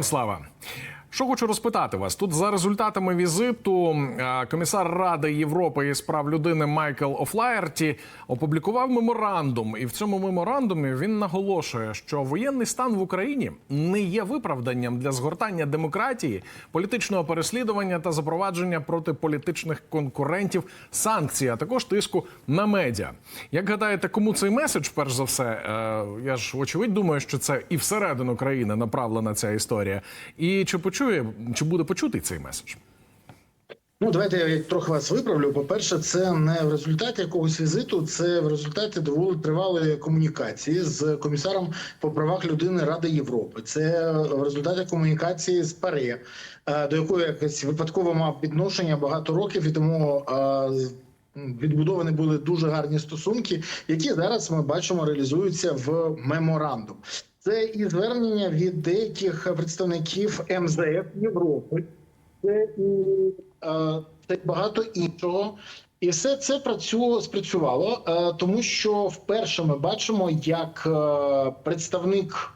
Слава. Що хочу розпитати вас тут за результатами візиту комісар Ради Європи із прав людини Майкл Офлаєрті опублікував меморандум, і в цьому меморандумі він наголошує, що воєнний стан в Україні не є виправданням для згортання демократії, політичного переслідування та запровадження проти політичних конкурентів санкцій, а також тиску на медіа. Як гадаєте, кому цей меседж? Перш за все, Е, я ж очевидь думаю, що це і всередину країни направлена ця історія. І чи почує, чи буде почутий цей меседж? Ну, давайте я трохи вас виправлю. По-перше, це не в результаті якогось візиту, це в результаті доволі тривалої комунікації з комісаром по правах людини Ради Європи. Це в результаті комунікації з ПАРЕ, е, до якої якось випадково мав відношення багато років, і тому е, відбудовані були дуже гарні стосунки, які зараз ми бачимо реалізуються в меморандум. Це і звернення від деяких представників МЗФ Європи це і е, це багато іншого. І все це працювало спрацювало, е, тому що вперше ми бачимо, як е, представник,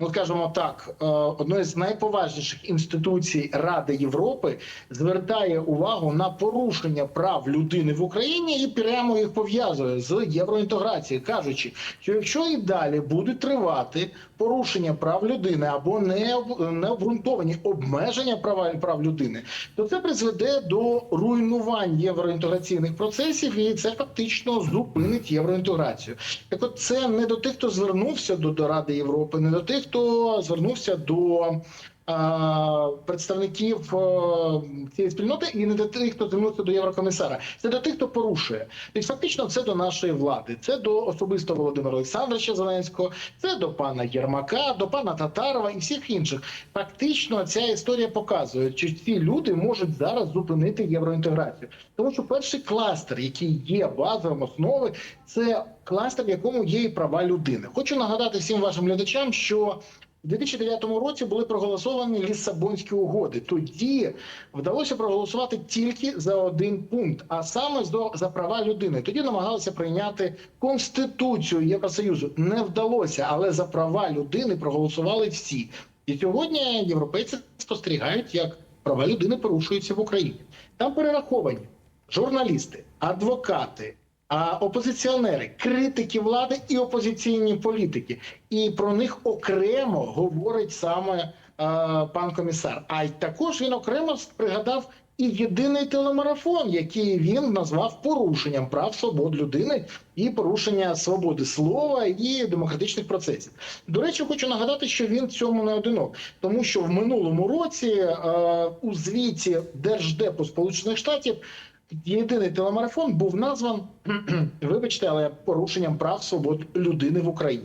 ну скажімо так, е, одної з найповажніших інституцій Ради Європи звертає увагу на порушення прав людини в Україні і прямо їх пов'язує з євроінтеграцією, кажучи, що якщо і далі будуть тривати порушення прав людини або необґрунтовані обмеження права прав людини, то це призведе до руйнувань євроінтеграційних процесів, і це фактично зупинить євроінтеграцію. Так, от це не до тих, хто звернувся до Ради Європи, не до тих, хто звернувся до. А, Представників е, цієї спільноти і не до тих, хто звернувся до єврокомісара, це до тих, хто порушує. Тобто, фактично, це до нашої влади, це до особисто Володимира Олександровича Зеленського, це до пана Єрмака, до пана Татарова і всіх інших. Фактично, ця історія показує, що ці люди можуть зараз зупинити євроінтеграцію, тому що перший кластер, який є базовим основи, це кластер, в якому є і права людини. Хочу нагадати всім вашим глядачам, що у 2009 році були проголосовані Лісабонські угоди. Тоді вдалося проголосувати тільки за один пункт, а саме за- права людини. Тоді намагалися прийняти конституцію Євросоюзу. Не вдалося, але за права людини проголосували всі. І сьогодні європейці спостерігають, як права людини порушуються в Україні. Там перераховані журналісти, адвокати. Опозиціонери, критики влади і опозиційні політики, і про них окремо говорить саме е, пан комісар. А й також він окремо пригадав і єдиний телемарафон, який він назвав порушенням прав свобод людини і порушення свободи слова і демократичних процесів. До речі, хочу нагадати, що він цьому не одинок, тому що в минулому році е, у звіті Держдепу Сполучених Штатів єдиний телемарафон був назван, вибачте, але порушенням прав свобод людини в Україні.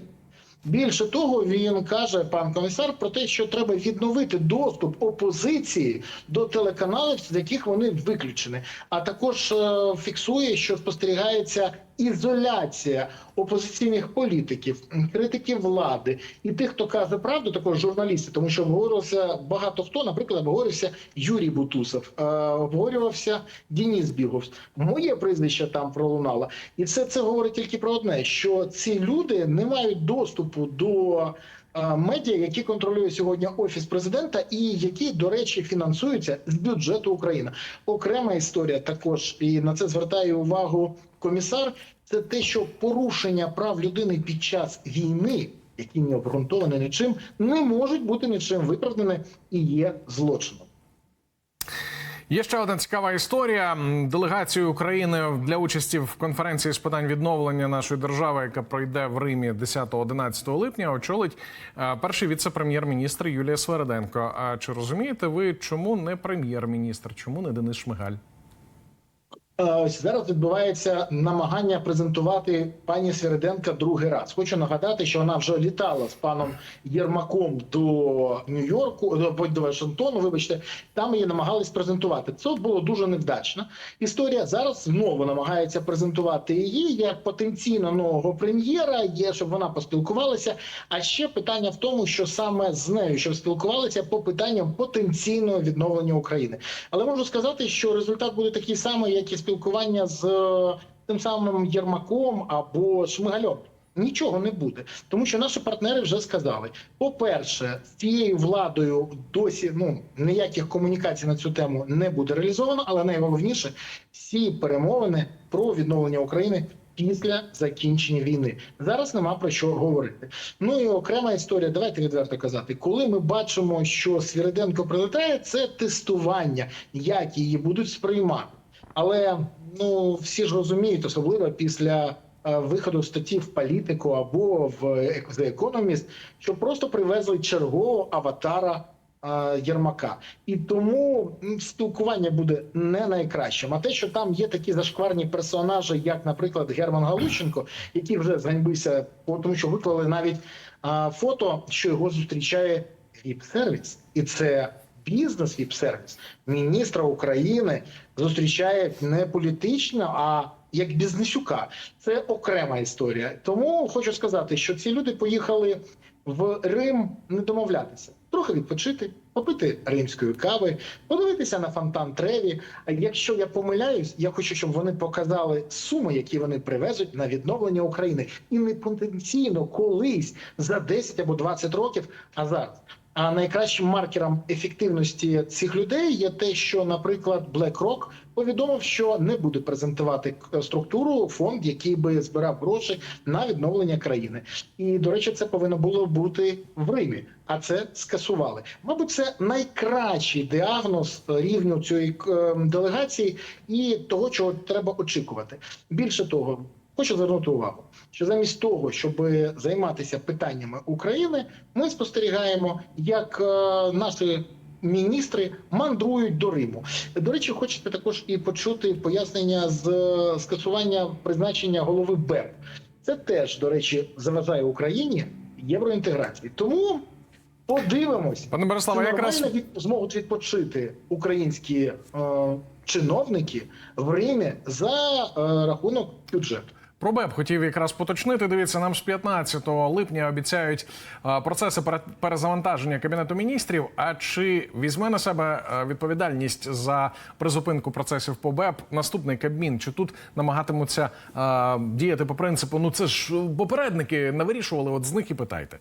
Більше того, він каже пан комісар про те, що треба відновити доступ опозиції до телеканалів, з яких вони виключені. А також е, фіксує, що спостерігається ізоляція опозиційних політиків, критиків влади і тих, хто каже правду, також журналістів, тому що обговорювався багато хто, наприклад, обговорювався Юрій Бутусов, е, обговорювався Дініс Біговс. Моє прізвище там пролунало, і все це говорить тільки про одне: що ці люди не мають доступу до. Е, Медіа, які контролює сьогодні офіс президента, і які, до речі, фінансуються з бюджету України. Окрема історія також і на це звертає увагу комісар. Це те, що порушення прав людини під час війни, які не обґрунтовані нічим, не можуть бути нічим виправдані і є злочином. Є ще одна цікава історія. Делегацію України для участі в конференції з питань відновлення нашої держави, яка пройде в Римі 10-11 липня, очолить е, перший віце-прем'єр-міністр Юлія Свереденко. А чи розумієте ви, чому не прем'єр-міністр? Чому не Денис Шмигаль? Е, Ось зараз відбувається намагання презентувати пані Свириденка другий раз. Хочу нагадати, що вона вже літала з паном Єрмаком до Нью-Йорку, до, до Вашингтону. Вибачте, там її намагались презентувати. Це було дуже невдачно. Історія зараз знову намагається презентувати її як потенційно нового прем'єра. Є щоб вона поспілкувалася. А ще питання в тому, що саме з нею щоб спілкувалися по питанням потенційного відновлення України. Але можу сказати, що результат буде такий самий, як і спілкування з е, тим самим Єрмаком або Шмигалем. Нічого не буде, тому що наші партнери вже сказали: по-перше, з цією владою досі ну ніяких комунікацій на цю тему не буде реалізовано, але найголовніше всі перемовини про відновлення України після закінчення війни. Зараз нема про що говорити. Ну і окрема історія. Давайте відверто казати, коли ми бачимо, що Свіриденко прилетає, це тестування, як її будуть сприймати. Але ну всі ж розуміють, особливо після е, виходу статті в політику або в е, The Economist, що просто привезли чергового аватара е, Єрмака, і тому спілкування буде не найкращим. А те, що там є такі зашкварні персонажі, як, наприклад, Герман Галущенко, який вже зганьбився, тому що виклали навіть е, фото, що його зустрічає віп-сервіс, і це бізнес віп-сервіс міністра України зустрічає не політично, а як бізнесюка. Це окрема історія. Тому хочу сказати, що ці люди поїхали в Рим не домовлятися, трохи відпочити, попити римської кави, подивитися на фонтан Треві. А якщо я помиляюсь, я хочу, щоб вони показали суми, які вони привезуть на відновлення України, і не потенційно колись за 10 або 20 років, а зараз. А найкращим маркером ефективності цих людей є те, що, наприклад, BlackRock повідомив, що не буде презентувати структуру фонд, який би збирав гроші на відновлення країни. І до речі, це повинно було бути в Римі, а це скасували. Мабуть, це найкращий діагноз рівню цієї е, делегації і того, чого треба очікувати. Більше того. Хочу звернути увагу, що замість того, щоб займатися питаннями України, ми спостерігаємо, як е, наші міністри мандрують до Риму. До речі, хочете також і почути пояснення з е, скасування призначення голови БЕП. Це теж, до речі, заважає Україні євроінтеграції. Тому подивимось, Пане Бориславе, чи якраз від- зможуть відпочити українські е, чиновники в Римі за е, рахунок бюджету. Про БЕП хотів якраз поточнити. Дивіться, нам з 15 липня обіцяють процеси пере- перезавантаження кабінету міністрів. А чи візьме на себе відповідальність за призупинку процесів по БЕП наступний кабмін? Чи тут намагатимуться діяти по принципу? Ну це ж попередники не вирішували? От з них і питайте.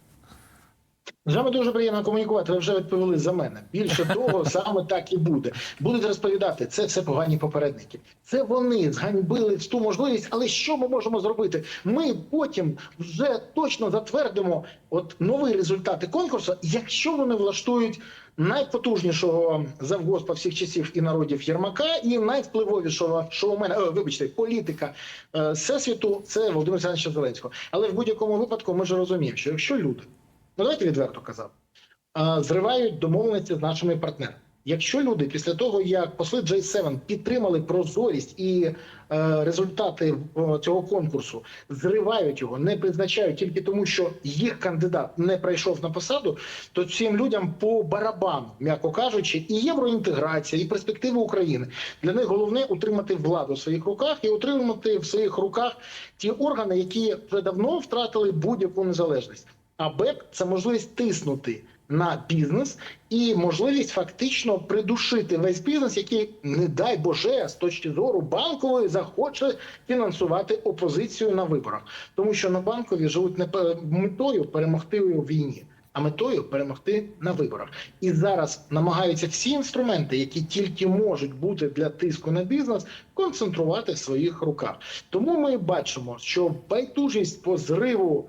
З вами дуже приємно комунікувати. Ви вже відповіли за мене. Більше того, саме так і буде. Будуть розповідати, це все погані попередники. Це вони зганьбили ту можливість. Але що ми можемо зробити? Ми потім вже точно затвердимо от нові результати конкурсу, якщо вони влаштують. Найпотужнішого завгоспа всіх часів і народів Єрмака, і найвпливовішого шоумена, е, вибачте, політика е, всесвіту це Володимир Олександровича Зеленського. Але в будь-якому випадку ми ж розуміємо, що якщо люди ну давайте відверто казати, зривають домовленості з нашими партнерами. Якщо люди після того, як посли J7 підтримали прозорість і е, результати цього конкурсу, зривають його, не призначають тільки тому, що їх кандидат не прийшов на посаду, то цим людям по барабану, м'яко кажучи, і євроінтеграція, і перспективи України для них головне утримати владу в своїх руках і утримати в своїх руках ті органи, які вже давно втратили будь-яку незалежність. А БЕП це можливість тиснути на бізнес і можливість фактично придушити весь бізнес, який, не дай Боже, з точки зору банкової захоче фінансувати опозицію на виборах, тому що на банкові живуть не метою перемогти у війні. А метою перемогти на виборах, і зараз намагаються всі інструменти, які тільки можуть бути для тиску на бізнес, концентрувати в своїх руках. Тому ми бачимо, що байдужість по зриву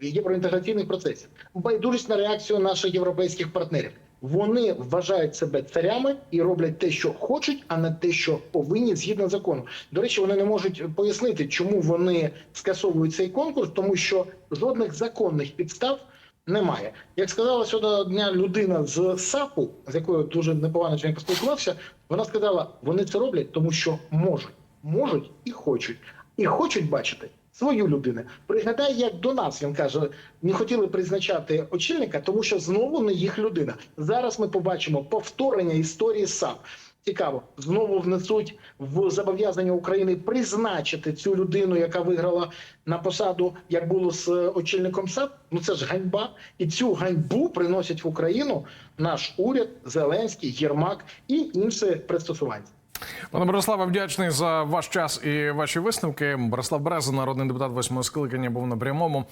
євроінтеграційних процесів, байдужість на реакцію наших європейських партнерів. Вони вважають себе царями і роблять те, що хочуть, а не те, що повинні згідно закону. До речі, вони не можуть пояснити, чому вони скасовують цей конкурс, тому що жодних законних підстав немає. Як сказала сьогодні дня людина з САПу, з якою дуже непогано сьогодні поспілкувався, вона сказала: вони це роблять, тому що можуть, можуть і хочуть, і хочуть бачити. Свою людину пригадай, як до нас він каже, не хотіли призначати очільника, тому що знову не їх людина. Зараз ми побачимо повторення історії САП. Цікаво, знову внесуть в зобов'язання України призначити цю людину, яка виграла на посаду, як було з очільником САП. Ну це ж ганьба, і цю ганьбу приносять в Україну наш уряд, Зеленський, Єрмак і інші пристосуванці. Пане Бориславе, вдячний за ваш час і ваші висновки. Борислав Береза, народний депутат восьмого скликання, був на прямому.